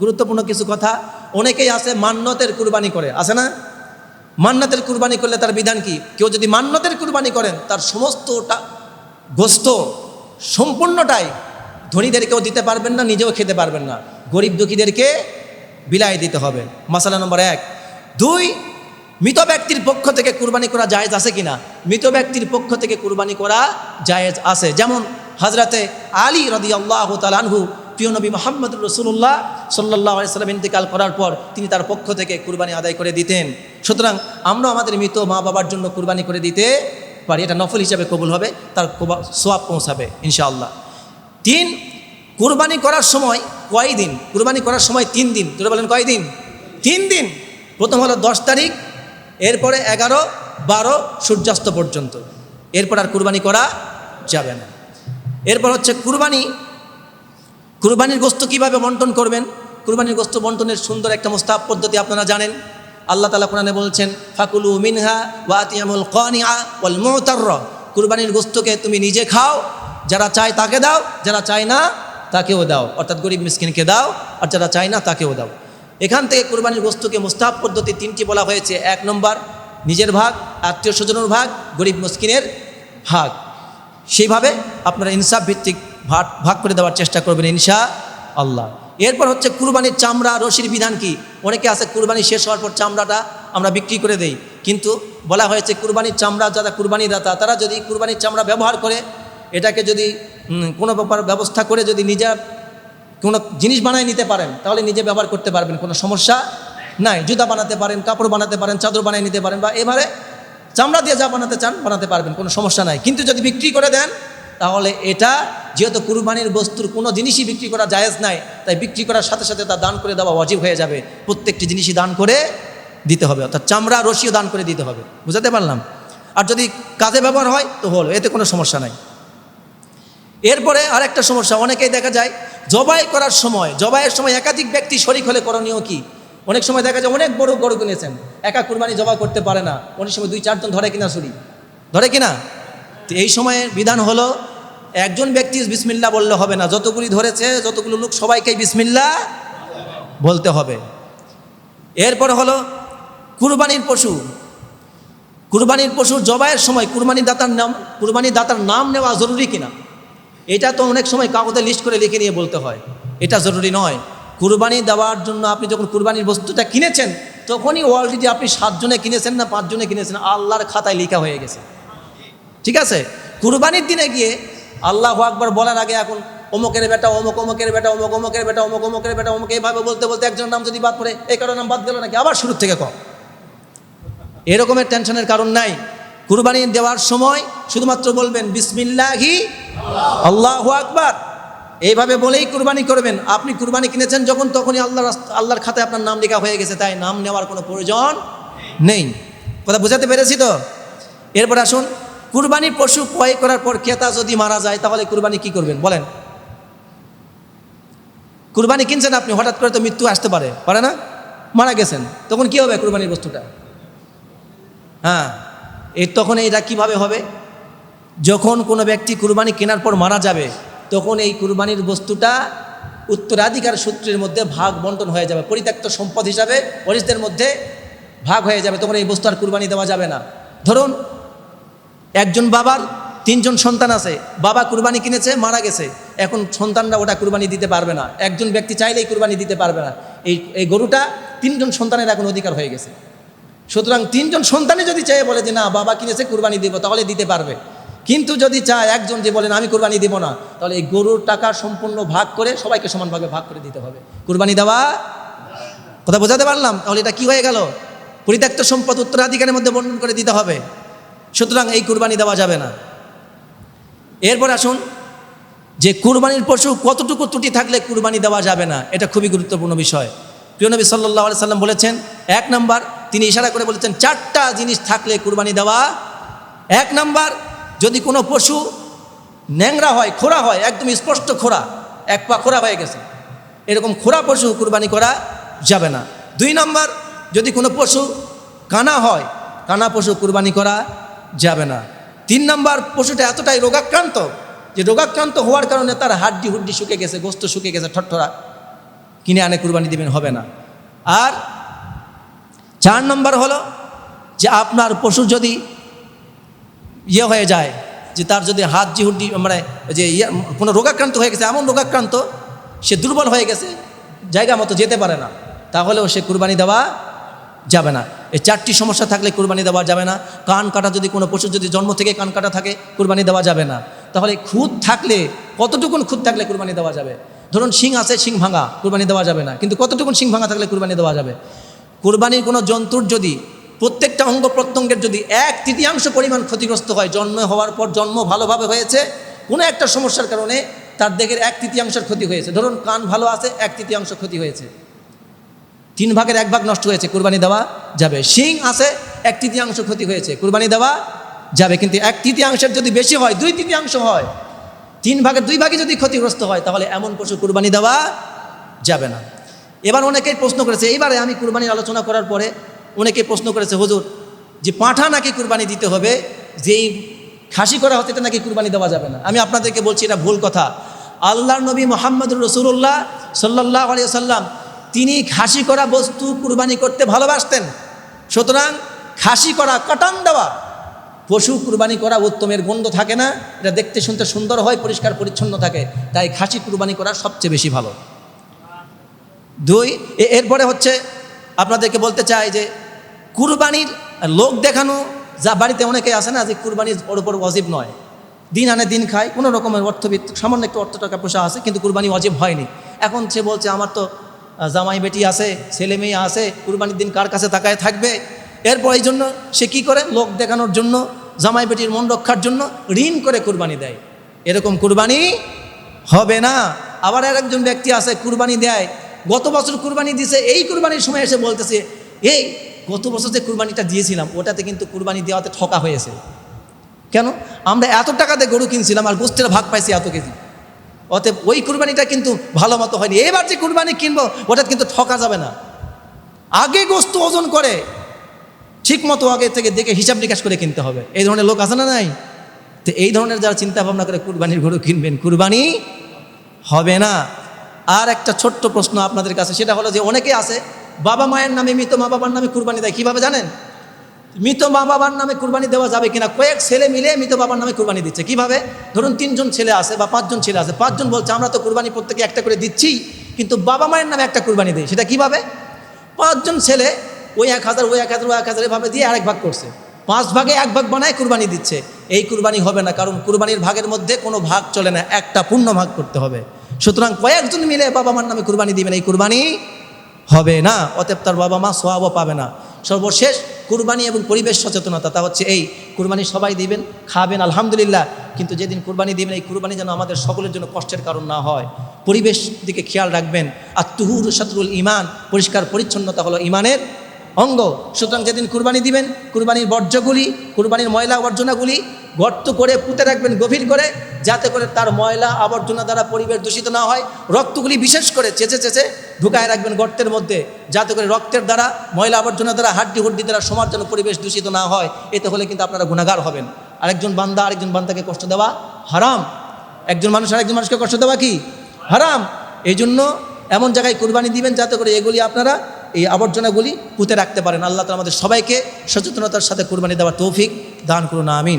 গুরুত্বপূর্ণ কিছু কথা। অনেকেই আছে মান্যতের কুরবানি করে, আছে না? মান্যতের কুরবানি করলে তার বিধান কি? কেউ যদি মান্যতের কুরবানি করেন, তার সমস্তটা গোস্ত সম্পূর্ণটাই ধনীদেরকেও দিতে পারবেন না, নিজেও খেতে পারবেন না। গরিব দুঃখীদেরকে বিলাই দিতে হবে। মশালা নম্বর এক। দুই, মৃত ব্যক্তির পক্ষ থেকে কুরবানি করা জায়েজ আছে কিনা? মৃত ব্যক্তির পক্ষ থেকে কুরবানি করা জায়েজ আছে। যেমন হাজরাতে আলী রদি আল্লাহ তালানহু প্রিয় নবী মোহাম্মদ রসুল্লাহ সাল্লাহ সাল্লাম ইন্তেকাল করার পর তিনি তার পক্ষ থেকে কুরবানি আদায় করে দিতেন। সুতরাং আমরা আমাদের মৃত মা বাবার জন্য কুরবানি করে দিতে পারি। এটা নফল হিসাবে কবুল হবে, তার সোয়াব পৌঁছাবে, ইনশাআল্লাহ। তিন, কুরবানি করার সময় কয় দিন কুরবানি করার সময় তিন দিন। তোরা বলেন কয় দিন তিন দিন। প্রথম হলো দশ তারিখ, এরপরে এগারো, বারো, সূর্যাস্ত পর্যন্ত। এরপর আর কুরবানি করা যাবে না। এরপর হচ্ছে কুরবানি কুরবানির গোস্ত কীভাবে বন্টন করবেন? কুরবানির গোস্ত বন্টনের সুন্দর একটা মোস্তাব পদ্ধতি আপনারা জানেন। আল্লাহ তালা কোরআনে বলছেন, ফাকুলু মিনহা ওয়াতিয়ামুল কনিয়া ওয়াল মুতারর। কুরবানির গোস্তকে তুমি নিজে খাও, যারা চায় তাকে দাও, যারা চায় না তাকেও দাও। অর্থাৎ গরিব মিসকিনকে দাও, আর যারা চায় না তাকেও দাও। এখান থেকে কুরবানির গোস্তকে মোস্তাব পদ্ধতি তিনটি বলা হয়েছে। এক নম্বর, নিজের ভাগ, আত্মীয় স্বজনের ভাগ, গরিব মুসকিনের ভাগ। সেইভাবে আপনারা ইনসাফ ভিত্তিক ভাগ ভাগ করে দেওয়ার চেষ্টা করবেন ইনশা আল্লাহ। এরপর হচ্ছে কুরবানির চামড়া, রশির বিধান কি? অনেকে আছে কুরবানি শেষ হওয়ার পর চামড়াটা আমরা বিক্রি করে দেই। কিন্তু বলা হয়েছে কুরবানির চামড়া, যারা কুরবানির দাতা, তারা যদি কুরবানির চামড়া ব্যবহার করে, এটাকে যদি কোনো ব্যাপার ব্যবস্থা করে যদি নিজে কোনো জিনিস বানায় নিতে পারেন, তাহলে নিজে ব্যবহার করতে পারবেন, কোনো সমস্যা নাই। জুতা বানাতে পারেন, কাপড় বানাতে পারেন, চাদর বানিয়ে নিতে পারেন, বা এবারে চামড়া দিয়ে যা বানাতে চান, বানাতে পারবেন, কোনো সমস্যা নাই। কিন্তু যদি বিক্রি করে দেন তাহলে এটা যেহেতু কুরবানির বস্তুর কোনো জিনিসই বিক্রি করা জায়েজ নাই, তাই বিক্রি করার সাথে সাথে তা দান করে দেওয়া অজীব হয়ে যাবে। প্রত্যেকটি জিনিসই দান করে দিতে হবে, অর্থাৎ চামড়া, রশিও দান করে দিতে হবে। বুঝাতে পারলাম? আর যদি কাজে ব্যবহার হয়, তো হলো, এতে কোনো সমস্যা নাই। এরপরে আরেকটা সমস্যা, অনেকেই দেখা যায়, জবাই করার সময়, জবাইয়ের সময় একাধিক ব্যক্তি শরিক হলে করণীয় কি? অনেক সময় দেখা যায় অনেক বড় গরু কিনেছেন, একা কুরবানি জবা করতে পারে না, অনেক সময় দুই, চারজন ধরে কিনা ছুরি ধরে কিনা? তো এই সময়ে বিধান হলো, একজন ব্যক্তি বিসমিল্লা বললে হবে না। যতগুলি ধরেছে, যতগুলো লোক সবাইকেই বিসমিল্লা বলতে হবে। এরপর হলো, কুরবানির পশু। কুরবানির পশু জবাইয়ের সময় কুরবানি দাতার নাম কুরবানি দাতার নাম নেওয়া জরুরি কিনা? এটা তো অনেক সময় কাগজে লিস্ট করে লিখে নিয়ে বলতে হয়। এটা জরুরি নয়। কুরবানি দেওয়ার জন্য আপনি যখন কুরবানির বস্তুটা কিনেছেন, তখনই অলরেডি আপনি সাতজনে কিনেছেন না পাঁচজনে কিনেছেন, আল্লাহর খাতায় লেখা হয়ে গেছে। ঠিক আছে? কুরবানির দিনে গিয়ে আল্লাহ আকবার বলার আগে এখন অমুকের বেটা, অমুক, অমুকের বেটা, অমুক, অমুকের বেটা, অমুক, অমুকের বেটা, অমুক, এইভাবে বলতে বলতে একজন নাম যদি বাদ পড়ে, এই কারণে নাম বাদ গেল নাকি? আবার শুরু থেকে কম এরকমের টেনশনের কারণ নাই। কুরবানি দেওয়ার সময় শুধুমাত্র বলবেন, বিসমিল্লাহি আল্লাহ আকবার। এইভাবে বলেই কুরবানি করবেন। আপনি কুরবানি কিনেছেন যখন, তখনই আল্লাহ আল্লাহর খাতায় আপনার নাম লেখা হয়ে গেছে, তাই নাম নেওয়ার কোনো প্রয়োজন নেই। কথা বুঝাতে পেরেছি তো? এরপর আসুন কুরবানি পশু ক্রয় করার পর ক্রেতা যদি মারা যায়, তাহলে কুরবানি কি করবেন? বলেন। কুরবানি কিনছেন আপনি, হঠাৎ করে তো মৃত্যু আসতে পারে পারে না? মারা গেছেন, তখন কি হবে কুরবানির বস্তুটা? হ্যাঁ এই তখন এইটা কীভাবে হবে? যখন কোনো ব্যক্তি কুরবানি কেনার পর মারা যাবে, তখন এই কুরবানির বস্তুটা উত্তরাধিকার সূত্রের মধ্যে ভাগ বন্টন হয়ে যাবে, পরিত্যক্ত সম্পদ হিসাবে ওরিসদের মধ্যে ভাগ হয়ে যাবে, তখন এই বস্তু আর কুরবানি দেওয়া যাবে না। ধরুন একজন বাবার তিনজন সন্তান আছে, বাবা কুরবানি কিনেছে, মারা গেছে। এখন সন্তানরা ওটা কুরবানি দিতে পারবে না। একজন ব্যক্তি চাইলেই কুরবানি দিতে পারবে না। এই এই গরুটা তিনজন সন্তানের এখন অধিকার হয়ে গেছে। সুতরাং তিনজন সন্তানে যদি চায় বলে যে, না, বাবা কিনেছে, কুরবানি দিব, তাহলে দিতে পারবে। কিন্তু যদি চায় একজন যে বলেন আমি কুরবানি দিব না, তাহলে এই গরুর টাকা সম্পূর্ণ ভাগ করে সবাইকে সমানভাবে ভাগ করে দিতে হবে। কুরবানি দেওয়া কথা বোঝাতে পারলাম? তাহলে এটা কি হয়ে গেল? পরিত্যক্ত সম্পদ উত্তরাধিকারের মধ্যে বন্টন করে দিতে হবে। সুতরাং এই কুরবানি দেওয়া যাবে না। এরপর আসুন, যে কুরবানির পশু কতটুকু ত্রুটি থাকলে কুরবানি দেওয়া যাবে না, এটা খুবই গুরুত্বপূর্ণ বিষয়। প্রিয় নবী সাল্লাহ সাল্লাম বলেছেন, এক নাম্বার, তিনি ইশারা করে বলেছেন, চারটা জিনিস থাকলে কুরবানি দেওয়া, এক নাম্বার, যদি কোনো পশু ন্যাংরা হয় খোরা হয়, একদম স্পষ্ট খোরা এক পা খোরা হয়ে গেছে, এরকম খোরা পশু কুরবানি করা যাবে না। দুই নাম্বার, যদি কোনো পশু কানা হয়, কানা পশু কুরবানি করা যাবে না। তিন নাম্বার পশুটা এতটাই রোগাক্রান্ত যে রোগাক্রান্ত হওয়ার কারণে তার হাড্ডি হুড্ডি শুকে গেছে, গোস্ত শুকে গেছে ঠট্টরা কিনে আনে, কুরবানি দিবেন, হবে না। আর চার নম্বর হলো যে আপনার পশু যদি ইয়ে হয়ে যায়, যে তার যদি হাত জিহুডি মানে যে ইয়ে কোনো রোগাক্রান্ত হয়ে গেছে, এমন রোগাক্রান্ত, সে দুর্বল হয়ে গেছে, জায়গা মতো যেতে পারে না, তাহলেও সে কুরবানি দেওয়া যাবে না। এই চারটি সমস্যা থাকলে কুরবানি দেওয়া যাবে না। কান কাটা যদি কোনো পশু যদি জন্ম থেকে কান কাটা থাকে, কুরবানি দেওয়া যাবে না। তাহলে খুদ থাকলে, কতটুকুন খুদ থাকলে কুরবানি দেওয়া যাবে? ধরুন শিং আছে, শিং ভাঙা, কুরবানি দেওয়া যাবে না। কিন্তু কতটুকুন শিং ভাঙা থাকলে কুরবানি দেওয়া যাবে? কুরবানির কোনো জন্তুর যদি, প্রত্যেকটা অঙ্গ প্রত্যঙ্গের যদি এক তৃতীয়াংশ পরিমাণ ক্ষতিগ্রস্ত হয়, জন্ম হওয়ার পর জন্ম ভালোভাবে হয়েছে, কোনো একটা সমস্যার কারণে তার দেহের এক তৃতীয়াংশের ক্ষতি হয়েছে। ধরুন কান ভালো আছে, এক তৃতীয়াংশ ক্ষতি হয়েছে। তিন ভাগের এক ভাগ নষ্ট হয়েছে, কুরবানি দেওয়া যাবে। শিং আছে, এক তৃতীয়াংশ ক্ষতি হয়েছে, কুরবানি দেওয়া যাবে। কিন্তু এক তৃতীয়াংশের যদি বেশি হয়, দুই তৃতীয়াংশ হয়, তিন ভাগের দুই ভাগে যদি ক্ষতিগ্রস্ত হয়, তাহলে এমন পশু কুরবানি দেওয়া যাবে না। এবার অনেকেই প্রশ্ন করেছে এইবারে আমি কুরবানির আলোচনা করার পরে অনেকে প্রশ্ন করেছে, হুজুর, যে পাঁঠা নাকি কুরবানি দিতে হবে, যেই খাসি করা হতে নাকি কুরবানি দেওয়া যাবে না? আমি আপনাদেরকে বলছি, এটা ভুল কথা। আল্লাহর নবী মোহাম্মদুর রসুল্লাহ সাল্লাহ আলিয়া সাল্লাম তিনি খাসি করা বস্তু কুরবানি করতে ভালোবাসতেন। সুতরাং খাসি করা কাটান দেওয়া, পশু কুরবানি করা উত্তমের গন্ধ থাকে না, এটা দেখতে শুনতে সুন্দর হয়, পরিষ্কার পরিচ্ছন্ন থাকে, তাই খাসি কুরবানি করা সবচেয়ে বেশি ভালো। দুই এরপরে হচ্ছে আপনাদেরকে বলতে চাই যে কুরবানির লোক দেখানো, যা বাড়িতে অনেকে আসে না, যে কুরবানির ওর উপর অজীব নয়। দিন আনে দিন খায়, কোনো রকমের অর্থবিত্ত, সামান্য একটু অর্থ টাকা পয়সা আছে, কিন্তু কুরবানি অজীব হয়নি। এখন সে বলছে, আমার তো জামাই বেটি আছে, ছেলে মেয়ে আছে, কুরবানির দিন কার কাছে তাকায় থাকবে? এরপর এই জন্য সে কি করে? লোক দেখানোর জন্য, জামাই বেটির মন রক্ষার জন্য ঋণ করে কুরবানি দেয়। এরকম কুরবানি হবে না। আবার আর একজন ব্যক্তি আছে, কুরবানি দেয়। গত বছর কুরবানি দিছে, এই কুরবানির সময় এসে বলতেছে, এই, গত বছর যে কুরবানিটা দিয়েছিলাম, ওটাতে কিন্তু কুরবানি দেওয়াতে ঠকা হয়েছে। কেন? আমরা এত টাকা দিয়ে গরু কিনছিলাম আর গোস্তের ভাগ পাইছি এত কেজি। অতএব ওই কুরবানিটা কিন্তু ভালো মতো হয়নি। এবার যে কুরবানি কিনবো, ওটা কিন্তু ঠকা যাবে না। আগে গোস্ত ওজন করে ঠিক মতো আগে থেকে দেখে হিসাব নিকাশ করে কিনতে হবে। এই ধরনের লোক আছে না নাই? তো এই ধরনের যারা চিন্তা ভাবনা করে কুরবানির গরু কিনবেন, কুরবানি হবে না। আর একটা ছোট্ট প্রশ্ন আপনাদের কাছে, সেটা হলো যে অনেকে আছে, বাবা মায়ের নামে মৃত মা বাবার নামে কুরবানি দেয়, কীভাবে জানেন? মৃত মা বাবার নামে কুরবানি দেওয়া যাবে কিনা? কয়েক ছেলে মিলে মৃত বাবার নামে কুরবানি দিচ্ছে। কীভাবে? ধরুন, তিনজন ছেলে আছে বা পাঁচজন ছেলে আছে। পাঁচজন বলছে, আমরা তো কুরবানি প্রত্যেকে একটা করে দিচ্ছি, কিন্তু বাবা মায়ের নামে একটা কুরবানি দেয় সেটা কীভাবে? পাঁচজন ছেলে ওই এক হাজার, ওই এক হাজার, ওই এক হাজার এভাবে দিয়ে আরেক ভাগ করছে। পাঁচ ভাগে এক ভাগ বানায় কুরবানি দিচ্ছে। এই কুরবানি হবে না, কারণ কুরবানির ভাগের মধ্যে কোনো ভাগ চলে না, একটা পূর্ণ ভাগ করতে হবে। সুতরাং কয়েকজন মিলে বাবা মার নামে কুরবানি দিবেন, এই কুরবানি হবে না। অতএব তার বাবা মা সোয়াবও পাবে না। সর্বশেষ কুরবানি এবং পরিবেশ সচেতনতা, তা হচ্ছে এই, কুরবানি সবাই দিবেন, খাবেন, আলহামদুলিল্লাহ, কিন্তু যেদিন কুরবানি দিবেন, এই কুরবানি যেন আমাদের সকলের জন্য কষ্টের কারণ না হয়। পরিবেশ দিকে খেয়াল রাখবেন। আর তুহুর শত্রুল ইমান পরিষ্কার পরিচ্ছন্নতা হলো ইমানের অঙ্গ। সুতরাং যেদিন কুরবানি দিবেন, কুরবানির বর্জ্যগুলি, কুরবানির ময়লা আবর্জনাগুলি গর্ত করে পুঁতে রাখবেন, গভীর করে, যাতে করে তার ময়লা আবর্জনা দ্বারা পরিবেশ দূষিত না হয়। রক্তগুলি বিশেষ করে চেঁচে চেঁচে ঢুকায় রাখবেন গর্তের মধ্যে, যাতে করে রক্তের দ্বারা, ময়লা আবর্জনা দ্বারা, হাড্ডি হুড্ডি দ্বারা সমাজ যেন পরিবেশ দূষিত না হয়। এতে হলে কিন্তু আপনারা গুণাগার হবেন। আরেকজন বান্দা, আরেকজন বান্দাকে কষ্ট দেওয়া হারাম। একজন মানুষ আরেকজন মানুষকে কষ্ট দেওয়া কি? হারাম। এই জন্য এমন জায়গায় কুরবানি দিবেন, যাতে করে এগুলি আপনারা, এই আবর্জনাগুলি পুঁতে রাখতে পারেন। আল্লাহ তালা আমাদের সবাইকে সচেতনতার সাথে কুরবানি দেওয়ার তৌফিক দান করুন, আমিন।